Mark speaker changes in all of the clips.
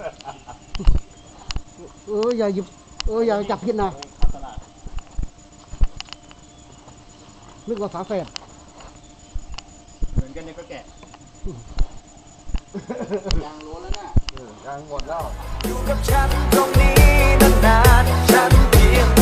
Speaker 1: เท่จังวะ
Speaker 2: เอออย่าหยิบเอออย่าจับผิดนะ
Speaker 1: เข้าตลาด
Speaker 2: นึกว่าฝาแฝด
Speaker 1: เหมือนกันเนี่ยก็แกะยางรู้แล้วน่ะ
Speaker 3: อยู่กับฉันตรงนี้นานๆฉันเพียง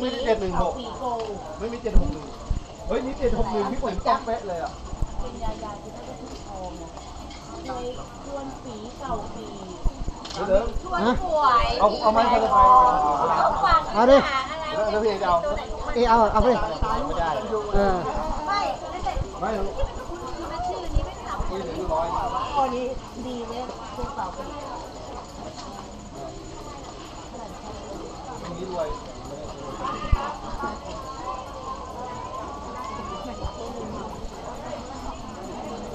Speaker 3: ไม่ไม่
Speaker 1: ถึงไม่ได้
Speaker 4: เจ็ดหนึ่งหกไม่มีเจ็ดหกหนึ่งเฮ้ยนี่เจ็ดหกหนึ่งพี่เหมือนก๊อปเป๊ะเลยอะ
Speaker 5: เป็นยายาที่ได้เป็นทองนะในชวนสีเก่าปี
Speaker 4: เดี๋ยว
Speaker 5: ชวนสวย
Speaker 4: เอาเอาไม้เข้าไป
Speaker 5: เอาฟัง
Speaker 2: เอาดิ
Speaker 4: แล้วแล้วพี่เองจะเอา
Speaker 2: เอเอาเอาไป
Speaker 1: ไม่ได้
Speaker 2: เออ
Speaker 5: ไม่ไม่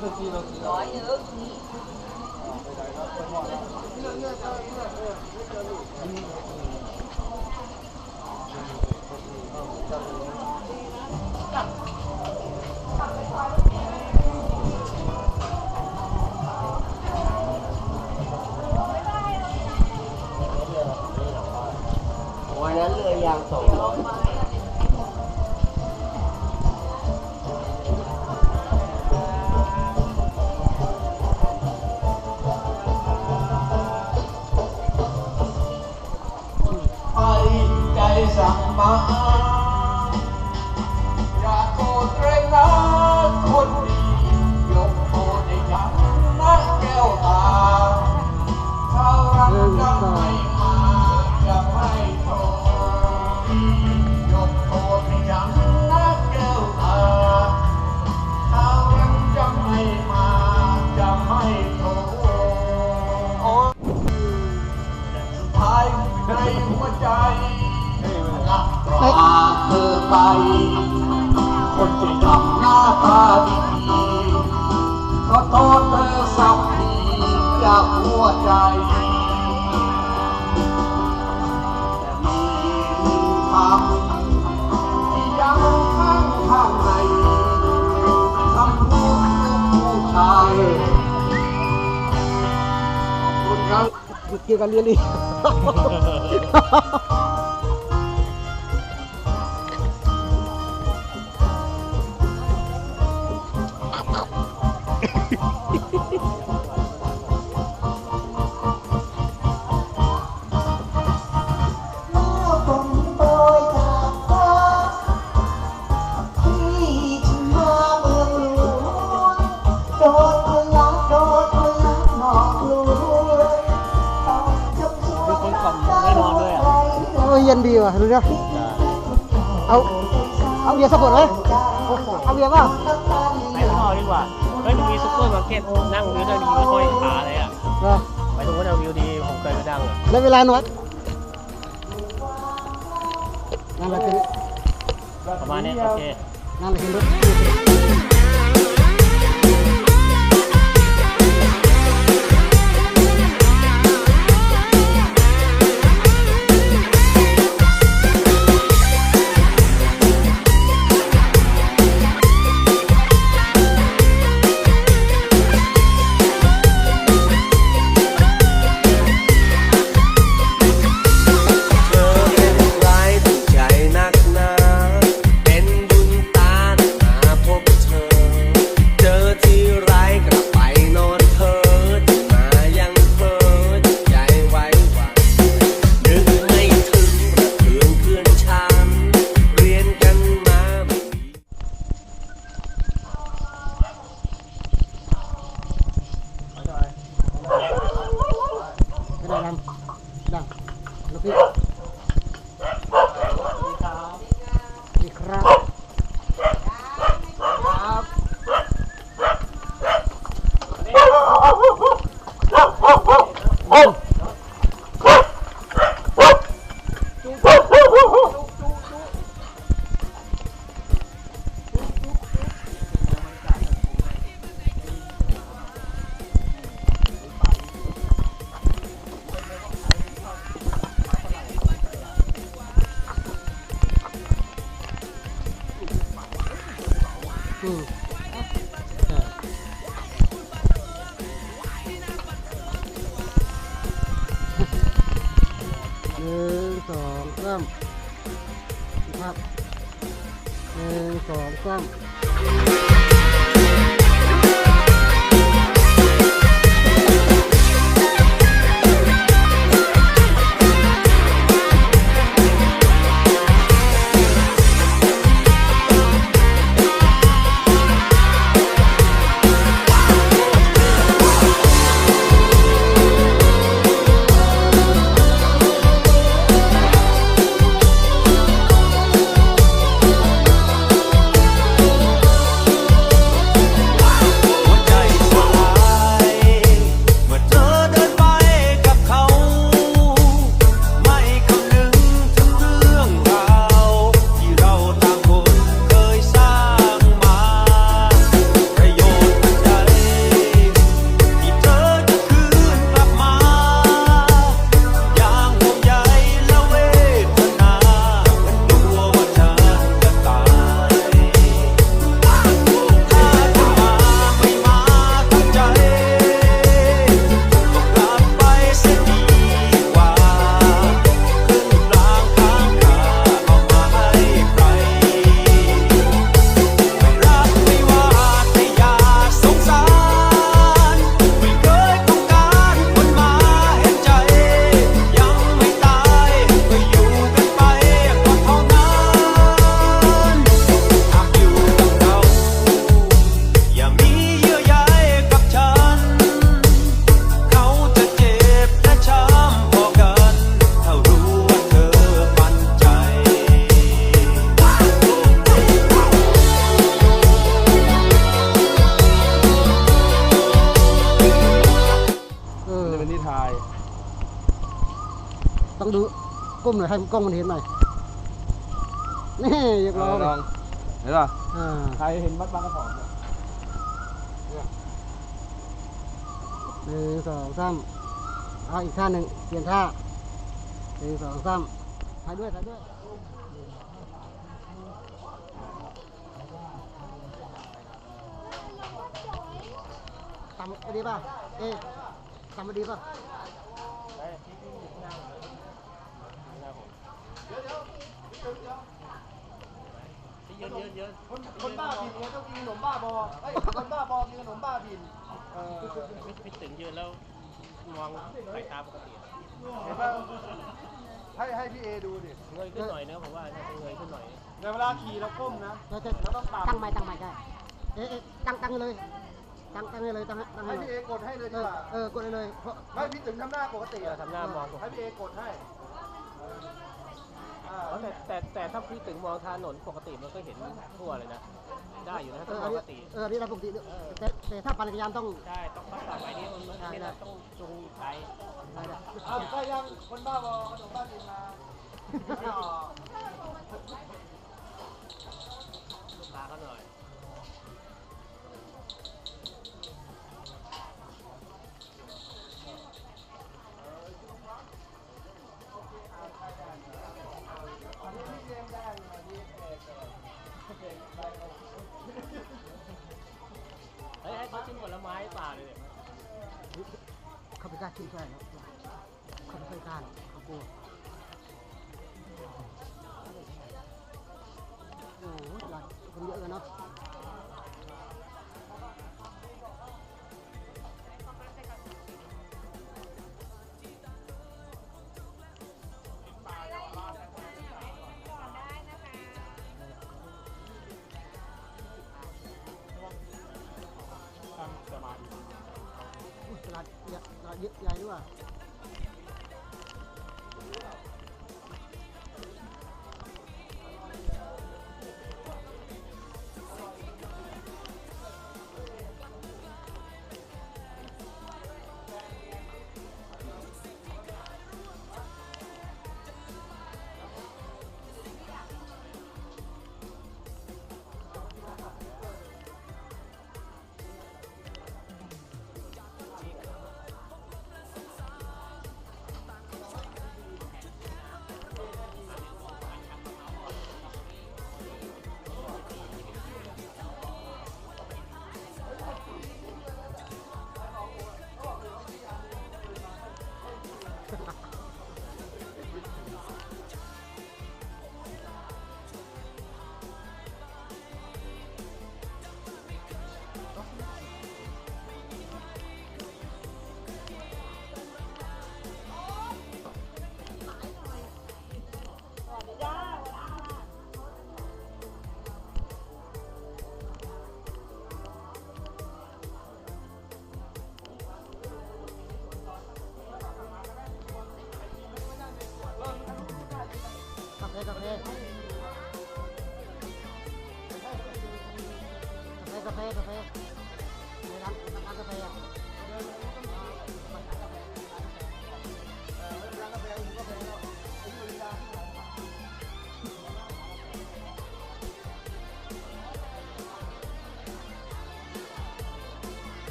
Speaker 5: แล้ว
Speaker 4: ตะกี้เราซื้อร้อยเยอะไป ไป คนที่ทำหน้าตาดีก็โทษเธอสักทีจากหัวใจแต่มีทางที่ยังข้างข้างในคำพูดของผู้ชายคุณครับ
Speaker 2: เกี่ยวกับเรียนอีก
Speaker 6: เย็นดีว่ะ
Speaker 2: ดูดิเอาเอาเบียร์สักขวดไหมเอาเบียร์เปล่า
Speaker 7: ไปข้างนอกดีกว่า เฮ้ยมันมีซุปเปอร์มาร์เก็ตนั่งวิวได้ดีไม่ค่อยขาเลยอะ
Speaker 2: เหรอ
Speaker 7: ไปตรงนั้นวิวดีผมเคยไปดังอะ
Speaker 2: แล้วเวลาน้อยนั่นแหละคือ
Speaker 7: ประมาณเนี้ยโอเค
Speaker 2: นั่นแหละคือ อง
Speaker 8: ดูก้มหน่อยให้กล้อ
Speaker 2: งมันเห็นหน่อยนี่เรียบร้อย
Speaker 1: ลองเห็นป่ะ
Speaker 2: อ่า
Speaker 1: ใครเห็นมัดบางกระสอบเนี่ย
Speaker 2: หนึ่งสองสามเอาอีกท่าหนึ่งเปลี่ยนท่าหนึ่งสองสามถ่ายด้วยถ่ายด้วยทำไอ้ดีป่ะ เอ๊ะทำไอ้ดีป่ะ
Speaker 7: ยอะเยอะเยอะ
Speaker 9: คนคนบ้าบินเนี่ยต้องกินขนมบ้าบอเอ้ยคนบ้าบอกินขนมบ้าบินเออ
Speaker 7: ไม่ไม่ถึงยืนแล้วมองสายตาปกติอะ
Speaker 9: เห็นป่ะให้ให้พี่เอดูดิ
Speaker 7: เงยขึ้นหน่อยนะผมว่าน่าจะเงยขึ้นหน่อย
Speaker 9: ในเวลาขี่เราก้มนะ
Speaker 2: เราจะ
Speaker 9: เราต้องปรับ
Speaker 2: ตั้งไม้ตั้งไม้ได้เอ๊ะเอ๊ะตั้งตั้งให้เลยตั้งตั้งให้เลยตั้งให้ตั้งให้
Speaker 9: ให้
Speaker 2: เลย
Speaker 9: พี่เอกดให้เลย
Speaker 2: เอ
Speaker 9: ดี
Speaker 2: อก
Speaker 9: ว่า
Speaker 2: เออกดให้เลยเพราะ
Speaker 9: ไม่พี่ถึงทำหน้าปกติ
Speaker 7: เออ
Speaker 9: อะ
Speaker 7: ทำหน้ามองปก
Speaker 9: ให้
Speaker 7: ติ
Speaker 9: พี่เอกดให้ อ่า
Speaker 7: อ๋อแต่แต่แต่ถ้าพี่ถึงมองถนนปกติมันก็เห็นทั่วเลยนะ ได้อยู่นะ
Speaker 2: เอ
Speaker 7: ถ้า
Speaker 2: อ
Speaker 7: ป
Speaker 2: อัน
Speaker 7: ก
Speaker 2: นี้
Speaker 7: ติ
Speaker 2: เอออันนี้เราปกติด้วยแต่แต่ถ้าปั่นจักรยานต้อง
Speaker 7: ใช่ต้องต้องปรับไปนี่มันมันนี่เราต้องจูงไกล
Speaker 2: ได้ได้
Speaker 9: อ้าวได้ยังคนบ้าบอขนมบ้าบินมาอ๋อ
Speaker 7: ลู ไม้ป่าเลยเนี่ย
Speaker 2: เขาไม่กล้าชิมใช่แล้วเขาไม่ค่อยกล้าหรอกเขากลัวโอ้โหคนเยอะเลยเนาะ เย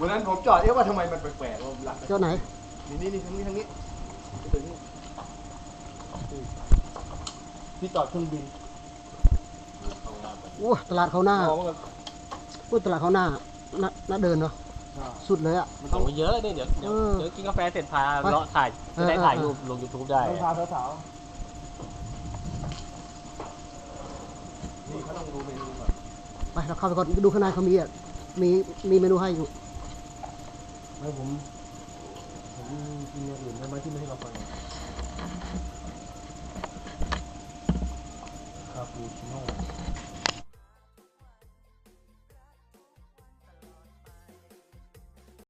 Speaker 1: วันนั้นผมจอดเอ๊ะว่าทำไมมันแปลกๆว่าร้านตัด
Speaker 2: เจ้าไหน
Speaker 1: นี่นี่นี่ทางนี้ทางนี้ไปถึงนี่ที่จอดเครื่องบิน
Speaker 2: โอ้ยตลาดเขาหน้า
Speaker 1: อ๋อมันก็
Speaker 2: พูดตลาดเขาหน้าน่าน่าเดินเนาะสุดเลยอะ
Speaker 7: มันต้องเยอะเลยเนี่ยเดี๋ยวเดี๋ยว
Speaker 2: เออ
Speaker 7: เดี๋ยวกินกาแฟเสร็จพา
Speaker 2: ไป
Speaker 7: เลาะถ่ายจะได้
Speaker 2: เออ
Speaker 7: ถ่าย
Speaker 2: เออ
Speaker 7: รูปลง YouTube ได้
Speaker 1: ต้องพาสาวๆนี่เขาต้องดูเมนูก่อน
Speaker 2: ไปเราเข้าไปก่อนดูข้างในเขามีอะ มีมีเมนูให้อยู่
Speaker 1: ไม่ผมผมกินอย่างอื่นได้ไหมที่ไม่ใช่กาแฟคาปูชิโน่